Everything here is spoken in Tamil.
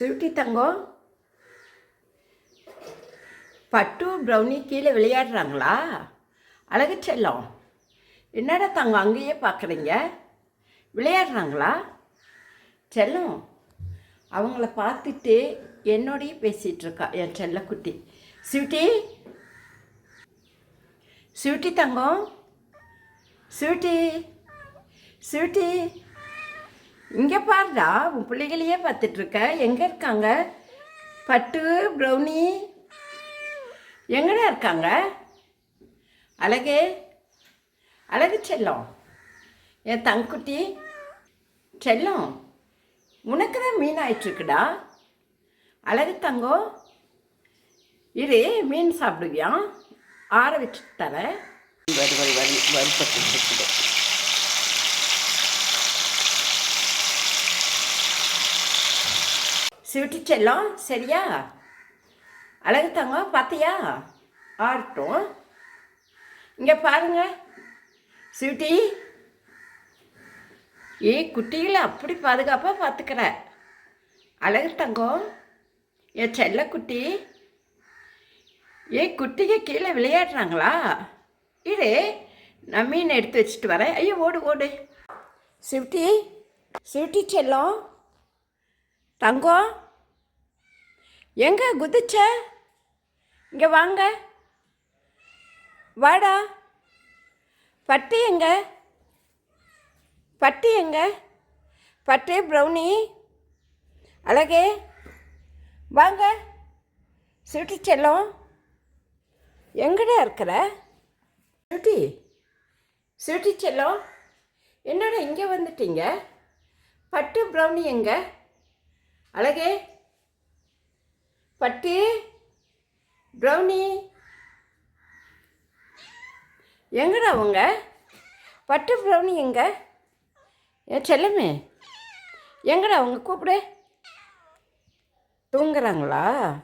சுருட்டி தங்கம் பட்டு ப்ரௌனி கீழே விளையாடுறாங்களா? அழகு செல்லம். என்னடா தங்கம் அங்கேயே பார்க்குறீங்க விளையாடுறாங்களா? செல்லம் அவங்கள பார்த்துட்டு என்னோடய பேசிகிட்டு இருக்கா என் செல்லக்குட்டி. ஸ்வீட்டி? ஸ்வீட்டி தங்கம்? ஸ்வீட்டி? ஸ்வீட்டி? இங்கே பாருடா உன் பிள்ளைகளையே பார்த்துட்ருக்க எங்கே இருக்காங்க பட்டு ப்ரௌனி எங்கடா இருக்காங்க அழகு அழகு செல்லம் என் தங்குட்டி செல்லம் உனக்கு தான் மீன் ஆயிட்டுருக்குடா அழகு தங்கம் இரு மீன் சாப்பிடுவியா ஆற வச்சு தரேன் வறுவல் வறு வறுப்பட்டு இருக்குது ஸ்வீட்டு செல்லம் சரியா? அழகு தங்கம் பார்த்தியா ஆறட்டும் இங்கே பாருங்க. ஸ்வீட்டி ஏ குட்டிகளை அப்படி பாதுகாப்பாக பார்த்துக்கிற அழகு தங்கம் என் செல்லக்குட்டி ஏ குட்டிங்க கீழே விளையாடுறாங்களா? இரு நான் மீன் எடுத்து வச்சுட்டு வரேன். ஐயோ ஓடு ஓடு. சிவிட்டி ஸ்விஃப்டி செல்லம். தங்கம் எங்க குதிச்ச? இங்கே வாங்க. வாடா. பட்டு எங்க? பட்டு எங்க? பட்டு ப்ரௌனி அழகே. வாங்க. சுட்டி செல்லம். எங்கடா இருக்கிற? சுட்டி சுட்டி செல்லம். என்னடா இங்கே வந்துட்டீங்க? பட்டு ப்ரௌனி எங்கே? அழகே. பட்டு. ப்ரௌனி. எங்கடா அவங்க பட்டு ப்ரௌனி எங்க? ஏ செல்லமே. எங்கடா அவங்க கூப்பிடு. தூங்குறாங்களா?